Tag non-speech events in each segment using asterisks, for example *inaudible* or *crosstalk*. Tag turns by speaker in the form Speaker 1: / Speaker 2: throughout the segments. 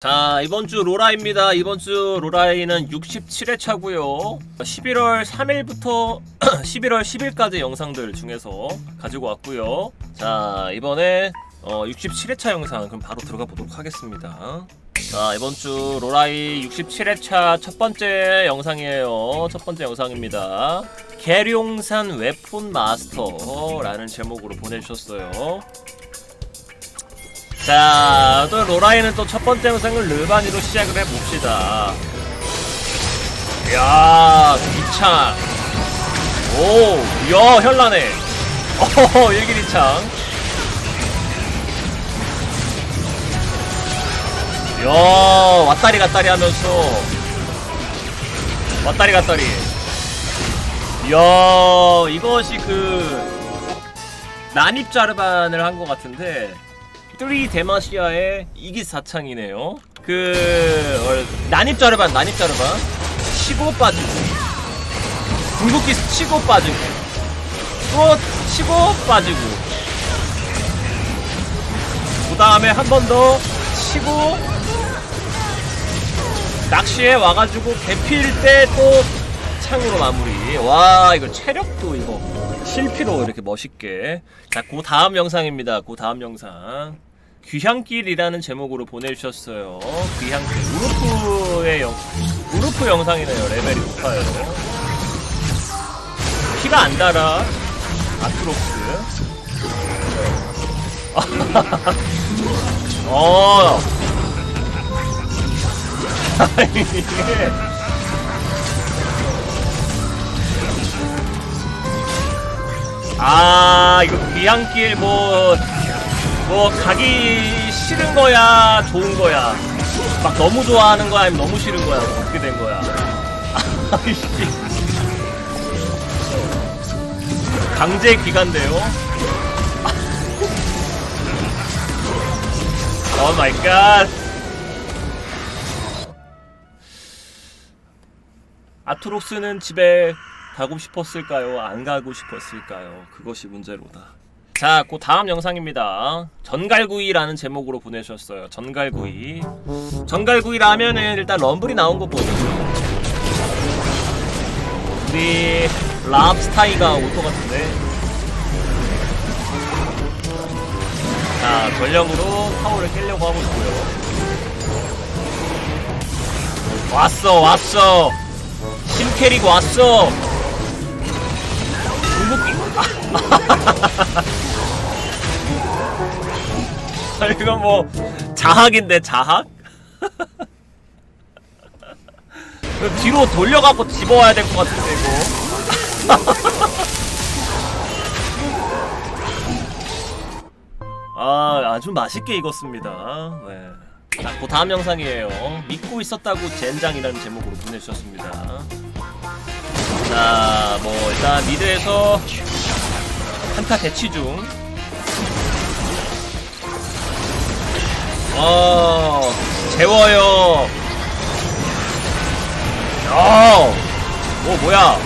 Speaker 1: 자 이번 주 로라입니다. 이번 주 로라이는 67회 차고요. 11월 3일부터 11월 10일까지 영상들 중에서 가지고 왔고요. 자 이번에 어, 67회차 영상 그럼 바로 들어가 보도록 하겠습니다. 자 이번 주 로라이 67회차 첫 번째 영상이에요. 첫 번째 영상입니다. 계룡산 웹폰 마스터라는 제목으로 보내주셨어요. 자, 또 로라이는 또 첫 번째 영상을 르바니로 시작을 해봅시다. 이야, 기창. 오, 이야, 현란해. *laughs* 어허허, 일기리창. 야, 왔다리 갔다리 하면서. 왔다리 갔다리. 이야, 이것이 그, 난입 자르반을 한 것 같은데, 3 데마시아의 이기사창이네요. 그 어, 난입 자르반 난입 자르반 치고 빠지고 궁극기 치고 빠지고 또 치고 빠지고 그 다음에 한 번 더 치고 낚시에 와가지고 개필 때 또 창으로 마무리 와 이거 체력도 이거 실피로 이렇게 멋있게 자그 다음 영상입니다 그 다음 영상 귀향길이라는 제목으로 보내주셨어요. 귀향길 우르프의 영 우르프 영상이네요. 레벨이 높아요. 피가 안 달아. 아트록스. *laughs* 어. *laughs* 아 이거 귀향길 뭐 뭐 가기 싫은 거야 좋은 거야? 막 너무 좋아하는 거야 아니면 너무 싫은 거야? 뭐 어떻게 된 거야? *laughs* 강제 귀간데요? 오 *laughs* 마이 갓 아트록스는 집에 가고 싶었을까요? 안 가고 싶었을까요? 그것이 문제로다. 자, 그 다음 영상입니다. 전갈구이라는 제목으로 보내주셨어요. 전갈구이. 전갈구이라 하면은 일단 럼블이 나온 거 보죠. 우리 랍스타이가 올 것 같은데. 자, 전력으로 타워를 깨려고 하고 있고요. 왔어, 왔어. 신캐릭 왔어. 궁극기. *laughs* 아, 이거 뭐 자학인데 자학? *laughs* 뒤로 돌려갖고 집어와야 될 것 같은데 이거. *laughs* 아 아주 맛있게 익었습니다. 네. 자, 그 다음 영상이에요. 믿고 있었다고 젠장이라는 제목으로 보내주셨습니다. 자, 뭐 일단 미드에서 한타 대치 중. 어, 재워요. 어, 오 뭐야?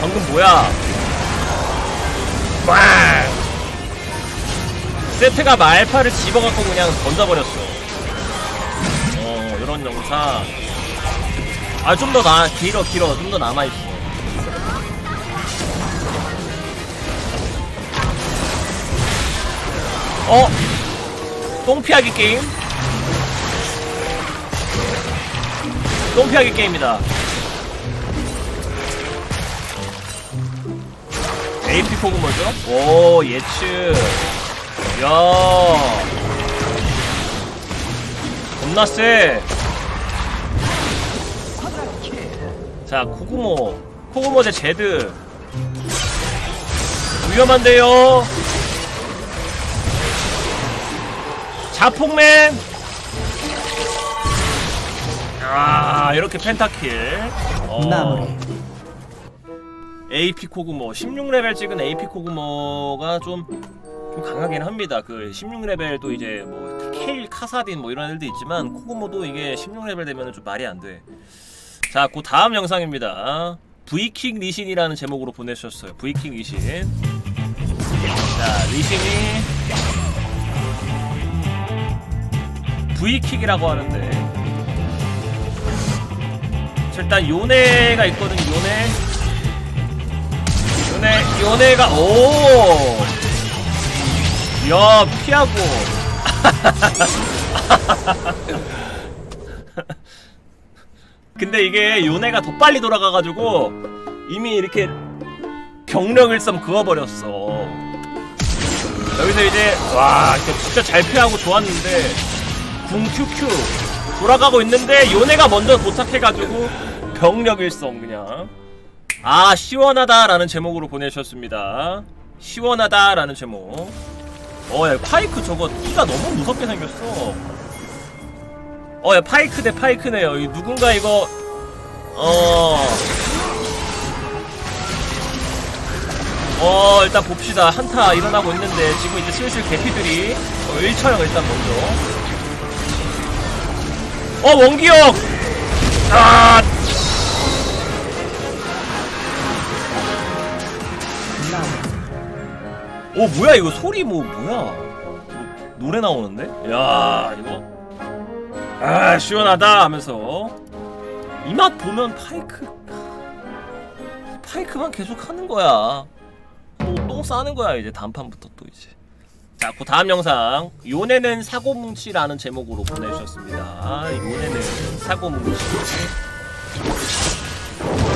Speaker 1: 방금 뭐야? 빵! 세트가 말파를 집어갖고 그냥 던져버렸어. 어, 이런 영상. 아, 좀 더 나, 길어, 길어. 좀 더 남아있어. 어? 똥피하기 게임? 똥피하기 게임이다. AP 포그 뭐죠? 오, 예측. 야 겁나 세. 자, 코구모. 코구모 대 제드. 위험한데요. 자폭맨. 아, 이렇게 펜타킬. 어.
Speaker 2: 마무리.
Speaker 1: AP 코구모 16레벨 찍은 AP 코구모가 좀, 좀 강하긴 합니다. 그 16레벨도 이제 뭐 케일 카사딘 뭐 이런 애들도 있지만 코구모도 이게 16레벨 되면 좀 말이 안 돼. 자, 그 다음 영상입니다. 브이킹 리신이라는 제목으로 보내주셨어요. 브이킹 리신. 자 리신이 V킥이라고 하는데 자, 일단 요네가 있거든 요네 요네 요네가 오 야, 피하고. *laughs* 근데 이게 요네가 더 빨리 돌아가가지고 이미 이렇게 썸 그어버렸어. 여기서 이제 와 진짜 잘 피하고 좋았는데 궁 QQ 돌아가고 있는데 요네가 먼저 도착해가지고 병력 일성 그냥 아 시원하다라는 제목으로 보내주셨습니다. 시원하다라는 제목. 어, 야, 파이크 저거 키가 너무 무섭게 생겼어. 어, 야, 파이크 대 파이크네요. 이 누군가 이거, 어. 어, 일단 봅시다. 한타 일어나고 있는데, 지금 이제 슬슬 개피들이, 어, 1처형 일단 먼저. 어, 원기형! 아! 오 뭐야 이거 소리 뭐 뭐야 노- 노래 나오는데? 야 이거 아 시원하다 하면서 이 맛 보면 파이크 파이크만 계속 하는 거야 또똥 싸는 거야 이제 단판부터 또 이제 자 그 다음 영상 요네는 사고뭉치라는 제목으로 보내주셨습니다 요네는 사고뭉치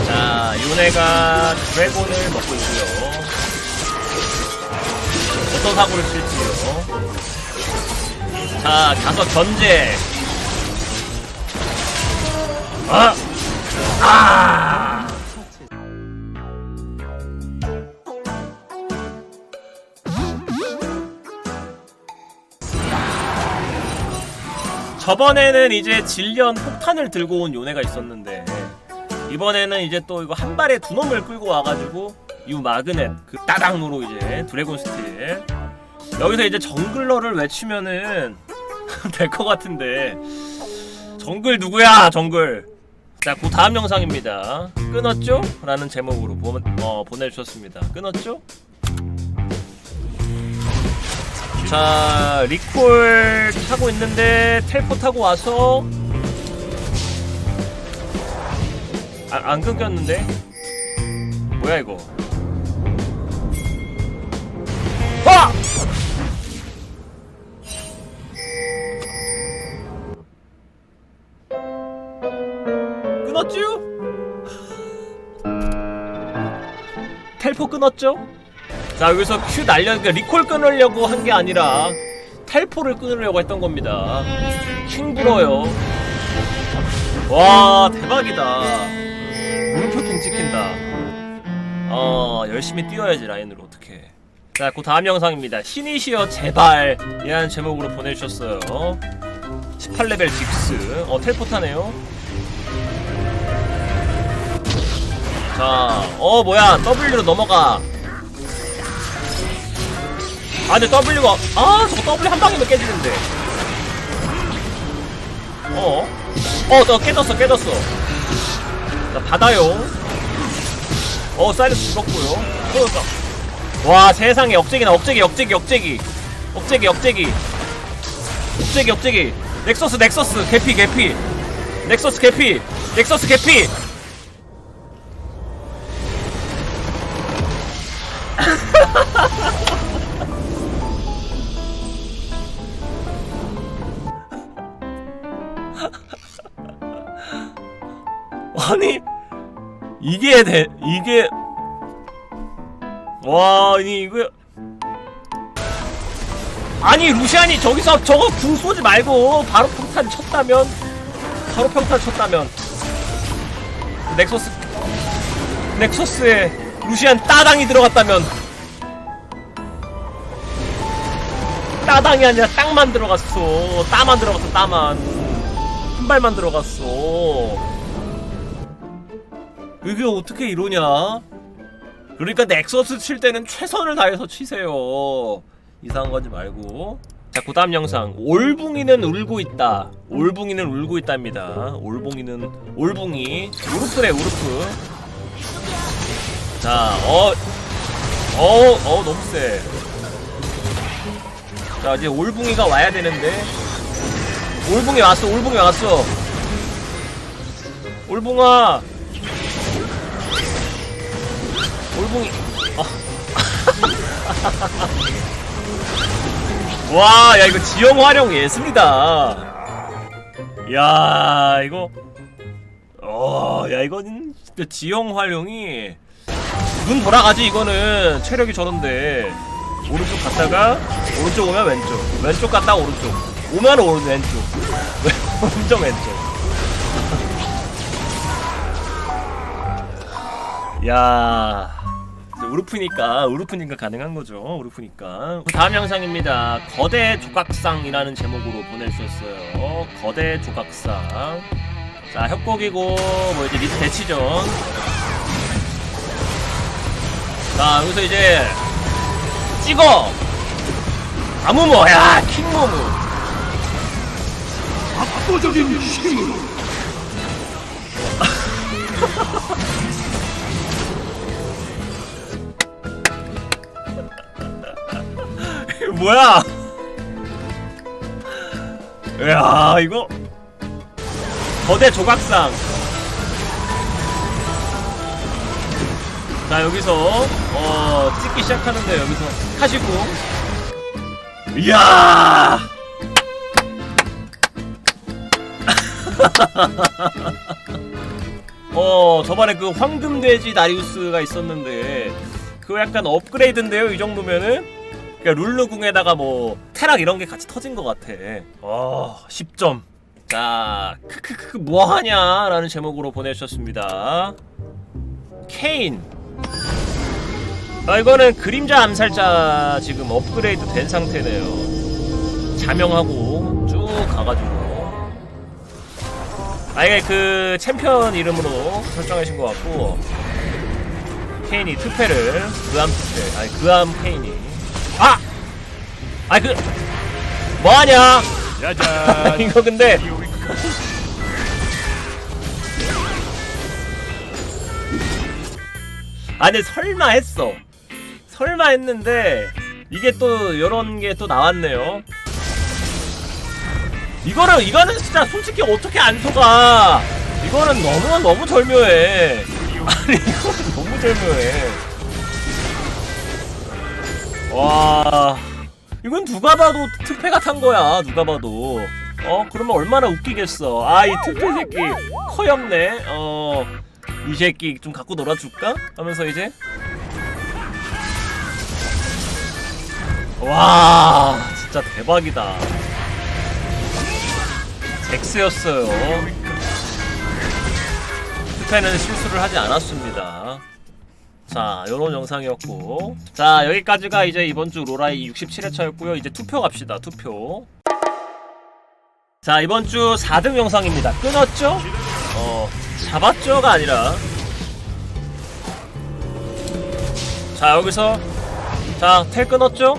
Speaker 1: 자 요네가 드래곤을 먹고 있고요 어떤 사고를 칠지요. 자, 가서 견제. 아! 아! 저번에는 이제 질련 폭탄을 들고 온 요네가 있었는데 이번에는 이제 또 이거 한 발에 두 놈을 끌고 와가지고 유 마그넷 그 따당으로 이제 드래곤 스틸. 여기서 이제 정글러를 외치면은 *laughs* 될 것 같은데. 정글 누구야 정글? 자 그 다음 영상입니다. 끊었죠? 라는 제목으로 보, 어, 보내주셨습니다. 끊었죠? 자 리콜 타고 있는데 텔포 타고 와서 아, 안 끊겼는데 뭐야 이거 와! 끊었죠? 텔포 끊었죠? 자 여기서 큐 날려 그러니까 리콜 끊으려고 한 게 아니라 텔포를 끊으려고 했던 겁니다. 킹불어요. 와 대박이다. 물표통 찍힌다. 어 열심히 뛰어야지 라인으로 어떻게. 자, 그 다음 영상입니다. 신이시여 제발 이라는 제목으로 보내주셨어요. 18레벨 직스. 어 텔포타네요. 자, 어 뭐야 W로 넘어가. 아 근데 W가 아 저거 W 한 방이면 깨지는데. 어? 어, 너 깨졌어, 깨졌어. 자, 받아요. 어, 사이러스 죽었고요. 그러니까. 와, 세상에 억제기나 억제기, 억제기, 억제기. 억제기, 억제기. 억제기, 억제기. 넥서스, 넥서스, 개피, 개피. 넥서스, 개피. 넥서스, 개피. 아니 이게 돼 이게 와 아니 이거. 아니 루시안이 저기서 저거 궁 쏘지 말고 바로 평탄 쳤다면 바로 평탄 쳤다면. 넥서스 넥서스에 루시안 따당이 들어갔다면. 따당이 아니라 땅만 들어갔어. 따만 들어갔어 따만. 한 발만 들어갔어 이게 어떻게 이러냐? 그러니까 넥서스 칠 때는 최선을 다해서 치세요. 이상한 거지 말고. 자, 그 다음 영상. 올붕이는 울고 있다. 올붕이는 울고 있답니다. 올붕이는, 올붕이. 우르프래, 우르프. 자, 어, 어, 어, 너무 세. 자 이제 올붕이가 와야 되는데 올붕이 왔어 올붕이 왔어 올붕아 올붕이. 아. *laughs* 와, 야 이거 지형 활용 예술이다. 야, 이거. 어, 야 이거는 진짜 지형 활용이 눈 돌아가지 이거는. 체력이 저런데. 오른쪽 갔다가 오른쪽 오면 왼쪽. 왼쪽 갔다 가 오른쪽. 오면 오른 왼쪽. *laughs* 오른쪽 왼쪽. 야 우르프니까 우르프니까 가능한 거죠. 우르프니까. 다음 영상입니다. 거대 조각상이라는 제목으로 보내주셨어요. 거대 조각상. 자 협곡이고 뭐 이제 리트 대치전 자 여기서 이제 찍어! 아무모! 야 킹모무
Speaker 2: 압도적인 힘으로
Speaker 1: 뭐야? 야 이거? 거대 조각상. 자 여기서 어 찍기 시작하는데 여기서 하시고 이야! *laughs* 어 저번에 그 황금돼지 다리우스가 있었는데 그거 약간 업그레이드인데요 이 정도면은 룰루궁에다가 뭐 테락 이런 게 같이 터진 것 같아. 어 10점. 자 크크크 뭐하냐 라는 제목으로 보내주셨습니다. 케인. 아 이거는 그림자 암살자 지금 업그레이드 된 상태네요. 자명하고 쭉 가가지고. 아예 그 챔피언 이름으로 설정하신 것 같고 케인이 투패를 그암 투패 아니 그암 케인이 아! 아이 그 뭐하냐?
Speaker 2: 짜잔. *laughs*
Speaker 1: 이거 근데. 아니 설마 했어. 설마 했는데 이게 또 요런 게 또 나왔네요. 이거는 이거는 진짜 솔직히 어떻게 안 속아. 이거는 너무 너무 절묘해. *laughs* 아니 이거는 너무 절묘해 와. 이건 누가 봐도 특패가 탄 거야 누가 봐도. 어 그러면 얼마나 웃기겠어. 아 이 특패 새끼 커엽네. 어 이 새끼 좀 갖고 놀아줄까? 하면서 이제. 와 진짜 대박이다. 잭스였어요. 특패는 실수를 하지 않았습니다 자, 요런 영상이었고. 자, 여기까지가 이제 이번 주 로라이 67회차였고요. 이제 투표 갑시다. 투표. 자, 이번 주 4등 영상입니다. 끊었죠? 어, 잡았죠가 아니라. 자, 여기서 자, 텔 끊었죠?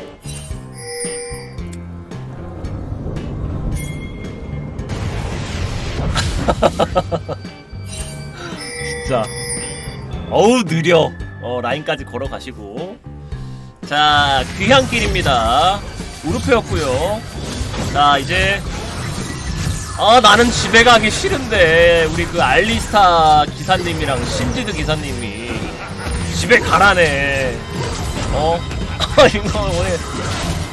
Speaker 1: *laughs* 진짜 어우 느려 어 라인까지 걸어가시고. 자 귀향길입니다. 우르페였고요. 자 이제 아 나는 집에 가기 싫은데 우리 그 알리스타 기사님이랑 신지드 기사님이 집에 가라네. 어? *laughs* 이거 오늘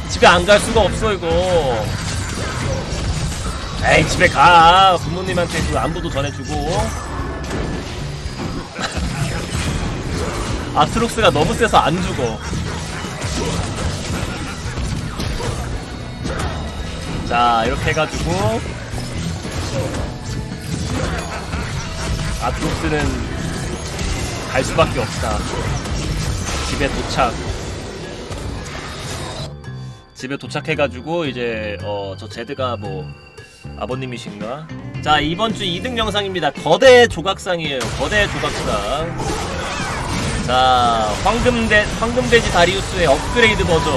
Speaker 1: 집에 안 갈 수가 없어 이거. 에이 집에 가. 부모님한테 그 안부도 전해주고 아트록스가 너무 세서 안 죽어. 자, 이렇게 해가지고 아트록스는 갈 수밖에 없다. 집에 도착. 집에 도착해가지고 이제 어 저 제드가 뭐 아버님이신가? 자 이번 주 2등 영상입니다. 거대 조각상이에요. 거대 조각상. 자, 황금대, 황금돼지 다리우스의 업그레이드 버전.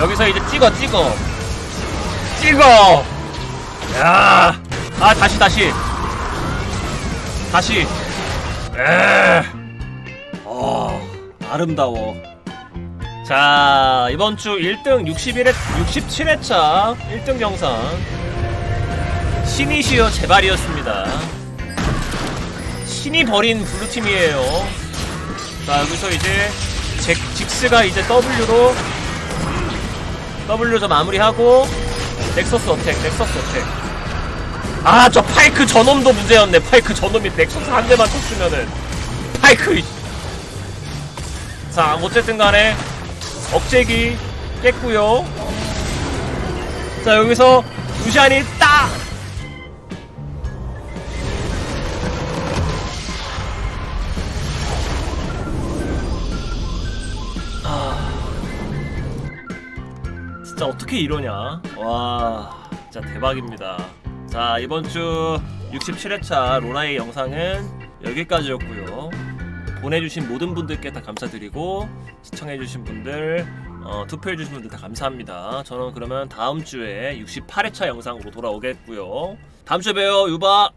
Speaker 1: 여기서 이제 찍어, 찍어. 찍어! 야! 아, 다시, 다시. 다시. 에. 어, 아름다워. 자 이번 주 1등 61회 67회차 1등 영상 신이시여 제발이었습니다 신이 버린 블루팀이에요. 자 여기서 이제 잭, 직스가 이제 W로 W 저 마무리하고 넥서스 어택 넥서스 어택. 아 저 파이크 저놈도 문제였네. 파이크 저놈이 넥서스 한 대만 쳤으면은. 파이크! 이- 자 어쨌든 간에 억제기 깼고요. 자 여기서 루시안이 딱 진짜 어떻게 이러냐? 와 진짜 대박입니다. 자 이번 주 67회차 로라의 영상은 여기까지였고요. 보내주신 모든 분들께 다 감사드리고 시청해주신 분들 어, 투표해주신 분들 다 감사합니다. 저는 그러면 다음 주에 68회차 영상으로 돌아오겠고요. 다음 주에 봬요. 유바